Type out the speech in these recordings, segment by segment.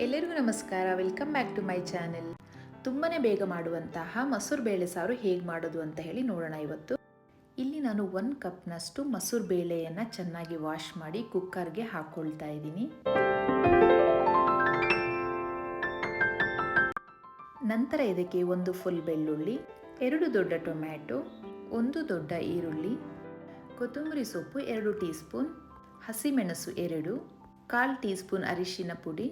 ಎಲ್ಲರಿಗೂ ನಮಸ್ಕಾರ. Welcome back to my channel ತುಂಬಾ ಬೇಗ ಮಾಡುವಂತಹ ಮಸೂರು ಬೇಳೆ ಸಾರು ಹೇಗೆ ಮಾಡೋದು ಅಂತ ಹೇಳಿ ನೋಡೋಣ ಇವತ್ತು. ಇಲ್ಲಿ ನಾನು ಒಂದು ಕಪ್ನಷ್ಟು ಮಸೂರು ಬೇಳೆಯನ್ನು ಚೆನ್ನಾಗಿ ವಾಶ್ ಮಾಡಿ ಕುಕ್ಕರ್ಗೆ ಹಾಕ್ಕೊಳ್ತಾ ಇದ್ದೀನಿ. ನಂತರ ಇದಕ್ಕೆ ಒಂದು ಫುಲ್ ಬೆಳ್ಳುಳ್ಳಿ, ಎರಡು ದೊಡ್ಡ ಟೊಮ್ಯಾಟೊ, ಒಂದು ದೊಡ್ಡ ಈರುಳ್ಳಿ, ಕೊತ್ತಂಬರಿ ಸೊಪ್ಪು ಎರಡು ಟೀ ಸ್ಪೂನ್ ಹಸಿಮೆಣಸು ಎರಡು, ಕಾಲು ಟೀ ಸ್ಪೂನ್ ಅರಿಶಿನ ಪುಡಿ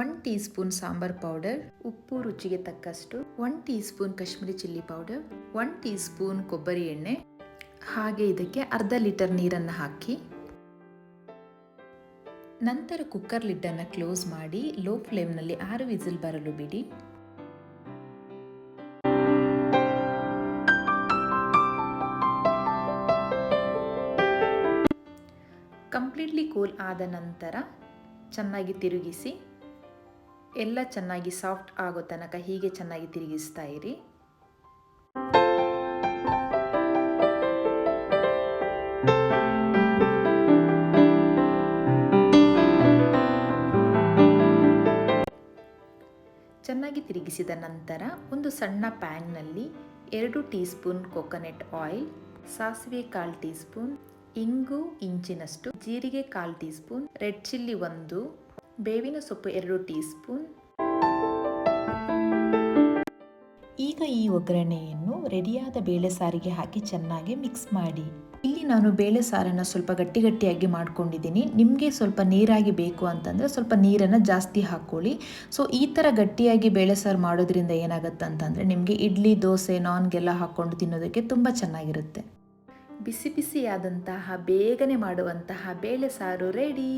one teaspoon sambar powder, ಉಪ್ಪು ರುಚಿಗೆ ತಕ್ಕಷ್ಟು one teaspoon Kashmiri chilli powder, one teaspoon ಕೊಬ್ಬರಿ ಎಣ್ಣೆ, ಹಾಗೆ ಇದಕ್ಕೆ ಅರ್ಧ ಲೀಟರ್ ನೀರನ್ನು ಹಾಕಿ. ನಂತರ ಕುಕ್ಕರ್ ಲಿಡ್ಡನ್ನು ಕ್ಲೋಸ್ ಮಾಡಿ ಲೋ ಫ್ಲೇಮ್ನಲ್ಲಿ ಆರು ವಿಸಿಲ್ ಬರಲು ಬಿಡಿ. ಕಂಪ್ಲೀಟ್ಲಿ ಕೂಲ್ ಆದ ನಂತರ ಚೆನ್ನಾಗಿ ತಿರುಗಿಸಿ ಎಲ್ಲ ಚೆನ್ನಾಗಿ ಸಾಫ್ಟ್ ಆಗೋ ತನಕ ಹೀಗೆ ಚೆನ್ನಾಗಿ ತಿರುಗಿಸ್ತಾ ಇರಿ. ಚೆನ್ನಾಗಿ ತಿರುಗಿಸಿದ ನಂತರ ಒಂದು ಸಣ್ಣ ಪ್ಯಾನ್ನಲ್ಲಿ ಎರಡು ಟೀ ಸ್ಪೂನ್ ಕೊಕೊನೆಟ್ ಆಯಿಲ್, ಸಾಸಿವೆ ಕಾಲು ಟೀ ಸ್ಪೂನ್ ಇಂಗು, ಇಂಚಿನಷ್ಟು, ಜೀರಿಗೆ ಕಾಲು ಟೀ ಸ್ಪೂನ್ ರೆಡ್ ಚಿಲ್ಲಿ ಒಂದು ಬೇವಿನ ಸೊಪ್ಪು ಎರಡು ಟೀ ಸ್ಪೂನ್ ಈಗ ಈ ಒಗ್ಗರಣೆಯನ್ನು ರೆಡಿಯಾದ ಬೇಳೆ ಸಾರಿಗೆ ಹಾಕಿ ಚೆನ್ನಾಗಿ ಮಿಕ್ಸ್ ಮಾಡಿ. ಇಲ್ಲಿ ನಾನು ಬೇಳೆ ಸಾರನ್ನು ಸ್ವಲ್ಪ ಗಟ್ಟಿ ಗಟ್ಟಿಯಾಗಿ ಮಾಡ್ಕೊಂಡಿದ್ದೀನಿ. ನಿಮಗೆ ಸ್ವಲ್ಪ ನೀರಾಗಿ ಬೇಕು ಅಂತಂದರೆ ಸ್ವಲ್ಪ ನೀರನ್ನು ಜಾಸ್ತಿ ಹಾಕ್ಕೊಳ್ಳಿ. ಸೊ ಈ ಥರ ಗಟ್ಟಿಯಾಗಿ ಬೇಳೆ ಸಾರು ಮಾಡೋದ್ರಿಂದ ಏನಾಗುತ್ತೆ ಅಂತಂದರೆ ನಿಮಗೆ ಇಡ್ಲಿ, ದೋಸೆ, ನಾನ್ಗೆಲ್ಲ ಹಾಕ್ಕೊಂಡು ತಿನ್ನೋದಕ್ಕೆ ತುಂಬ ಚೆನ್ನಾಗಿರುತ್ತೆ. ಬಿಸಿ ಬಿಸಿಯಾದಂತಹ, ಬೇಗನೆ ಮಾಡುವಂತಹ ಬೇಳೆ ಸಾರು ರೆಡಿ